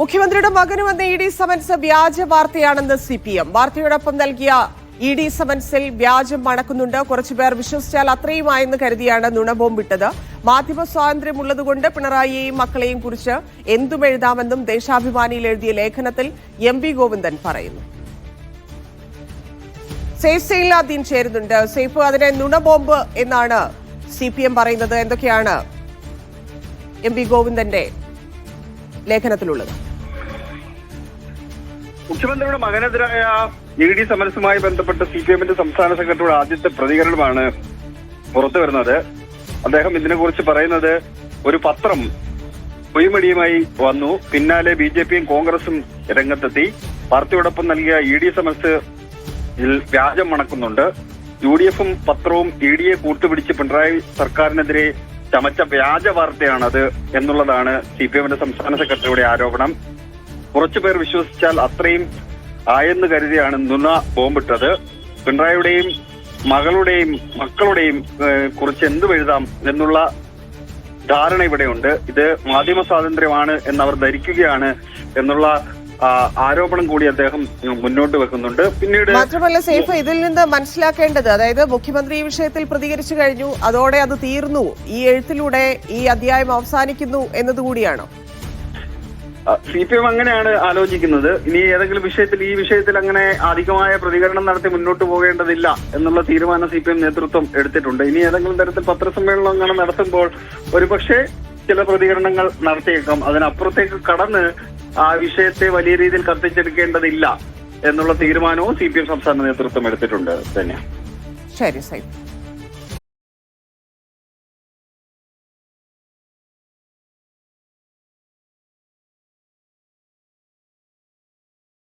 മുഖ്യമന്ത്രിയുടെ മകന് വന്ന ഇ ഡി സമൻസ് വ്യാജ വാർത്തയാണെന്ന് സി പി എം വാർത്തയോടൊപ്പം നൽകിയ ഇ ഡി സമൻസിൽ വ്യാജം മണക്കുന്നുണ്ട്. കുറച്ചുപേർ വിശ്വസിച്ചാൽ അത്രയുമായെന്ന് കരുതിയാണ് നുണബോംബിട്ടത് മാധ്യമ സ്വാതന്ത്ര്യമുള്ളതുകൊണ്ട് പിണറായിയെയും മക്കളെയും കുറിച്ച് എന്തും എഴുതാമെന്നും ദേശാഭിമാനിയിൽ എഴുതിയ ലേഖനത്തിൽ എം വി ഗോവിന്ദൻ പറയുന്നു. സേഫ് സെയിലാദ്ദീൻ ചേരുന്നുണ്ട്. സേഫ് അതിനെ നുണബോംബ് എന്നാണ് സി പി എം പറയുന്നത്. എന്തൊക്കെയാണ് എം വി ഗോവിന്ദന്റെ ലേഖനത്തിലുള്ളത്? മുഖ്യമന്ത്രിയുടെ മകനെതിരായ ഇ ഡി സമരസുമായി ബന്ധപ്പെട്ട് സി പി എമ്മിന്റെ സംസ്ഥാന സെക്രട്ടറിയുടെ ആദ്യത്തെ പ്രതികരണമാണ് പുറത്തു വരുന്നത്. അദ്ദേഹം ഇതിനെക്കുറിച്ച് പറയുന്നത് ഒരു പത്രം പൊയ്മടിയുമായി വന്നു. പിന്നാലെ ബി ജെ പിയും കോൺഗ്രസും രംഗത്തെത്തി. പാർട്ടിയോടൊപ്പം നൽകിയ ഇ ഡി സമരസ് വ്യാജം മണക്കുന്നുണ്ട്. യു ഡി എഫും പത്രവും ഇ ഡിയെ കൂട്ടുപിടിച്ച് പിണറായി സർക്കാരിനെതിരെ ചമച്ച വ്യാജ വാർത്തയാണത് എന്നുള്ളതാണ് സി പി എമ്മിന്റെ സംസ്ഥാന സെക്രട്ടറിയുടെ ആരോപണം. കുറച്ചുപേർ വിശ്വസിച്ചാൽ അത്രയും ആയെന്ന് കരുതിയാണ് നുണ ബോംബിട്ടത്. പിണറായിയുടെയും മകളുടെയും മക്കളുടെയും കുറിച്ച് എന്ത് എഴുതാം എന്നുള്ള ധാരണ ഇവിടെയുണ്ട്. ഇത് മാധ്യമ സ്വാതന്ത്ര്യമാണ് എന്നവർ ധരിക്കുകയാണ് എന്നുള്ള ആരോപണം കൂടി അദ്ദേഹം മുന്നോട്ട് വെക്കുന്നുണ്ട്. പിന്നീട് മാത്രമല്ല സേഫ് ഇതിൽ നിന്ന് മനസ്സിലാക്കേണ്ടത് അതായത് മുഖ്യമന്ത്രി ഈ വിഷയത്തിൽ പ്രതികരിച്ചു കഴിഞ്ഞു അതോടെ അത് തീർന്നു ഈ എഴുത്തിലൂടെ ഈ അധ്യായം അവസാനിക്കുന്നു എന്നതുകൂടിയാണോ? സി പി എം അങ്ങനെയാണ് ആലോചിക്കുന്നത്. ഇനി ഏതെങ്കിലും വിഷയത്തിൽ ഈ വിഷയത്തിൽ അങ്ങനെ അധികമായ പ്രതികരണം നടത്തി മുന്നോട്ട് പോകേണ്ടതില്ല എന്നുള്ള തീരുമാനം സി പി എം നേതൃത്വം എടുത്തിട്ടുണ്ട്. ഇനി ഏതെങ്കിലും തരത്തിൽ പത്രസമ്മേളനം അങ്ങനെ നടത്തുമ്പോൾ ഒരുപക്ഷെ ചില പ്രതികരണങ്ങൾ നടത്തിയേക്കാം. അതിനപ്പുറത്തേക്ക് കടന്ന് ആ വിഷയത്തെ വലിയ രീതിയിൽ കത്തിച്ചെടുക്കേണ്ടതില്ല എന്നുള്ള തീരുമാനവും സി പി എം സംസ്ഥാന നേതൃത്വം എടുത്തിട്ടുണ്ട്. തന്നെയാണ് ശരി സേഫ്